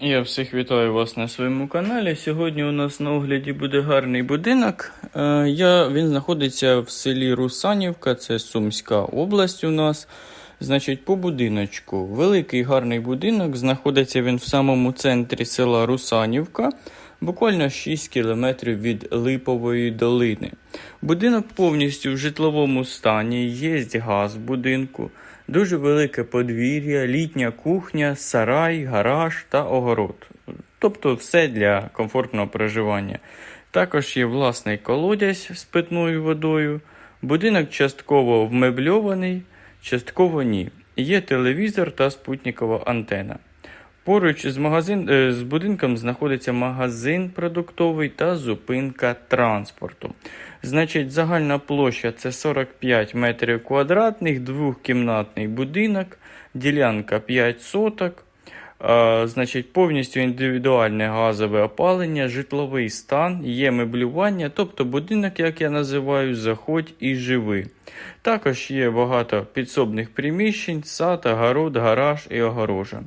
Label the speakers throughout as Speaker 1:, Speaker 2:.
Speaker 1: Я всіх вітаю вас на своєму каналі. Сьогодні у нас на огляді буде гарний будинок. Е, Я, він знаходиться в селі Русанівка, це Сумська область у нас. Значить, по будиночку. Великий гарний будинок. Знаходиться він в самому центрі села Русанівка, буквально 6 кілометрів від Липової долини. Будинок повністю в житловому стані, є газ в будинку, дуже велике подвір'я, літня кухня, сарай, гараж та огород. Тобто все для комфортного проживання. Також є власний колодязь з питною водою. Будинок частково вмебльований, частково ні. Є телевізор та спутникова антена. Поруч з, магазин, е, з будинком знаходиться магазин продуктовий та зупинка транспорту. Значить, загальна площа це 45 метрів квадратних, двохкімнатний будинок, ділянка 5 соток. А, значить, повністю індивідуальне газове опалення, житловий стан, є меблювання, тобто будинок, як я називаю, заходь і живи. Також є багато підсобних приміщень, сад, огород, гараж і огорожа.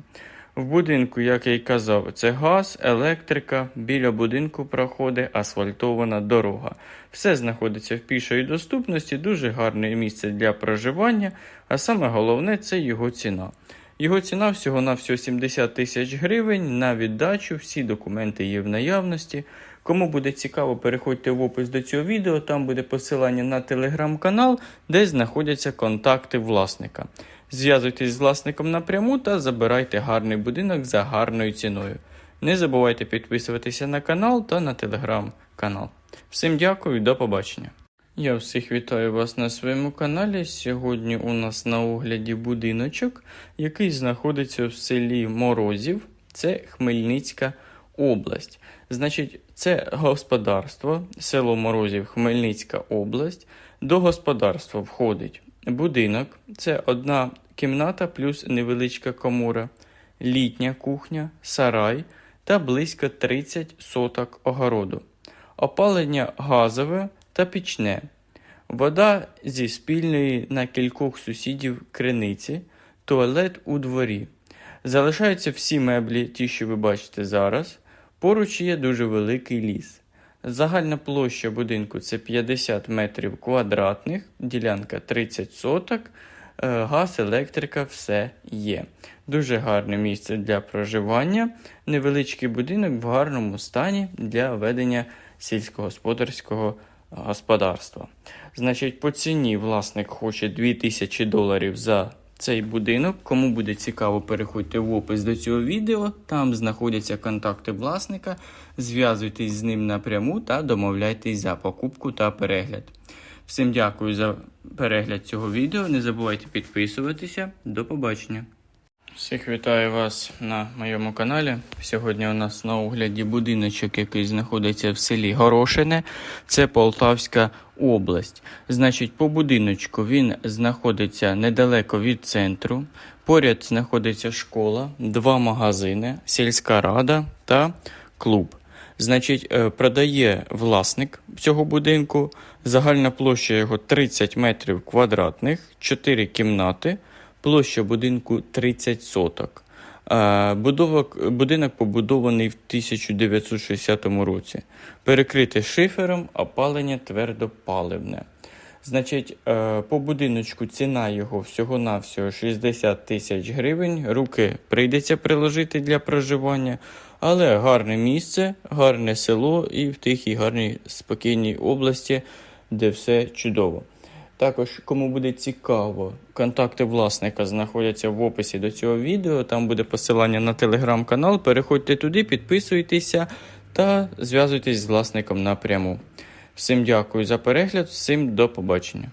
Speaker 1: В будинку, як я й казав, це газ, електрика, біля будинку проходить асфальтована дорога. Все знаходиться в пішої доступності, дуже гарне місце для проживання, а саме головне це його ціна. Його ціна всього на всього 70 тисяч гривень на віддачу, всі документи є в наявності. Кому буде цікаво, переходьте в опис до цього відео, там буде посилання на телеграм-канал, де знаходяться контакти власника. Зв'язуйтесь з власником напряму та забирайте гарний будинок за гарною ціною. Не забувайте підписуватися на канал та на телеграм-канал. Всім дякую до побачення. Я всіх вітаю вас на своєму каналі. Сьогодні у нас на огляді будиночок, який знаходиться в селі Морозів, це Хмельницька область. Значить, це господарство, село Морозів, Хмельницька область. До господарства входить будинок, це одна кімната плюс невеличка комора, літня кухня, сарай та близько 30 соток огороду. Опалення газове та пічне. Вода зі спільної на кількох сусідів криниці, туалет у дворі. Залишаються всі меблі, ті, що ви бачите зараз. Поруч є дуже великий ліс. Загальна площа будинку це 50 метрів квадратних, ділянка 30 соток, газ, електрика, все є. Дуже гарне місце для проживання. Невеличкий будинок в гарному стані для ведення сільськогосподарського господарства. Значить, по ціні власник хоче 2000 доларів за цей будинок. Кому буде цікаво, переходьте в опис до цього відео. Там знаходяться контакти власника. Зв'язуйтесь з ним напряму та домовляйтесь за покупку та перегляд. Всім дякую за перегляд цього відео. Не забувайте підписуватися. До побачення. Всіх вітаю вас на моєму каналі. Сьогодні у нас на огляді будиночок, який знаходиться в селі Горошине. Це Полтавська область. Значить, по будиночку він знаходиться недалеко від центру. Поряд знаходиться школа, два магазини, сільська рада та клуб. Значить, е, продає власник цього будинку. Загальна площа його 30 метрів квадратних, 4 кімнати. Площа будинку 30 соток. Е, Будовок, будинок побудований в 1960 році. Перекритий шифером, опалення твердопаливне. Значить, е, по будиночку ціна його всього-навсього 60 тисяч гривень. Руки прийдеться приложити для проживання, але гарне місце, гарне село і в тихій, гарній, спокійній області, де все чудово. Також, кому буде цікаво, контакти власника знаходяться в описі до цього відео. Там буде посилання на телеграм-канал. Переходьте туди, підписуйтеся та зв'язуйтесь з власником напряму. Всім дякую за перегляд, всім до побачення.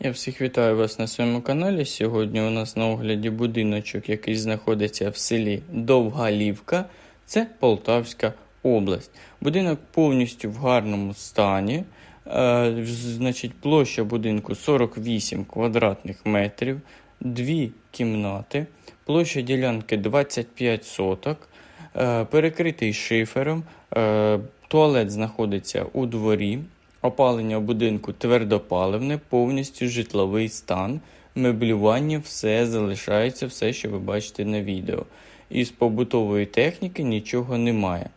Speaker 1: Я всіх вітаю вас на своєму каналі. Сьогодні у нас на огляді будиночок, який знаходиться в селі Довгалівка. Це Полтавська область. Будинок повністю в гарному стані. Е, значить, площа будинку 48 квадратних метрів, дві кімнати, площа ділянки 25 соток, е, перекритий шифером, е, туалет знаходиться у дворі, опалення будинку твердопаливне, повністю житловий стан, меблювання, все залишається, все, що ви бачите на відео. Із побутової техніки нічого немає.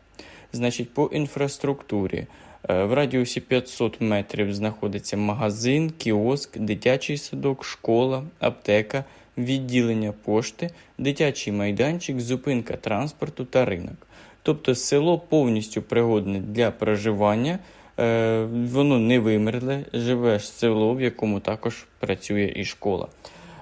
Speaker 1: Значить, по інфраструктурі. Е, В радіусі 500 метрів знаходиться магазин, кіоск, дитячий садок, школа, аптека, відділення пошти, дитячий майданчик, зупинка транспорту та ринок. Тобто село повністю пригодне для проживання, е, воно не вимерле, живе село, в якому також працює і школа.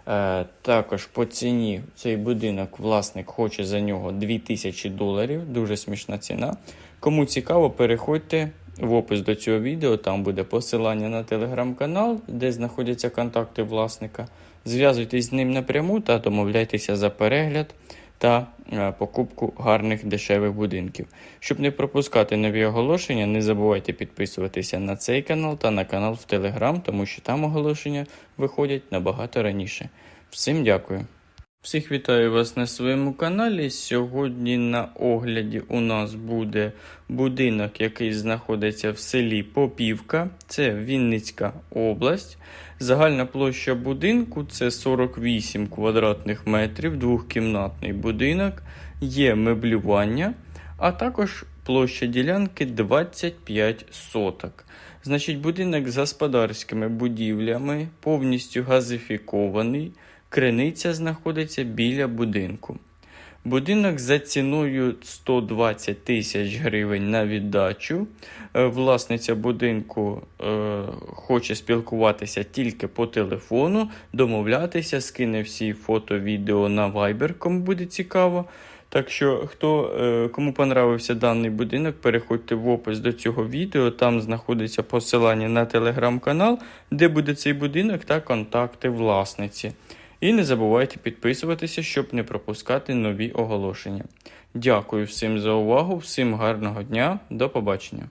Speaker 1: Е, Також по ціні цей будинок власник хоче за нього 2000 доларів, дуже смішна ціна. Кому цікаво, переходьте в опис до цього відео, там буде посилання на телеграм-канал, де знаходяться контакти власника. Зв'язуйтесь з ним напряму та домовляйтеся за перегляд та е, покупку гарних дешевих будинків. Щоб не пропускати нові оголошення, не забувайте підписуватися на цей канал та на канал в Телеграм, тому що там оголошення виходять набагато раніше. Всім дякую. Всіх вітаю вас на своєму каналі. Сьогодні на огляді у нас буде будинок, який знаходиться в селі Попівка. Це Вінницька область. Загальна площа будинку це 48 квадратних метрів, двохкімнатний будинок, є меблювання, а також площа ділянки 25 соток. Значить, будинок з господарськими будівлями, повністю газифікований. Криниця знаходиться біля будинку. Будинок за ціною 120 тисяч гривень на віддачу. Е, Власниця будинку е, хоче спілкуватися тільки по телефону, домовлятися, скине всі фото, відео на Viber, кому буде цікаво. Так що, хто, е, кому понравився даний будинок, переходьте в опис до цього відео. Там знаходиться посилання на телеграм-канал, де буде цей будинок та контакти власниці. І не забувайте підписуватися, щоб не пропускати нові оголошення. Дякую всім за увагу, всім гарного дня, до побачення.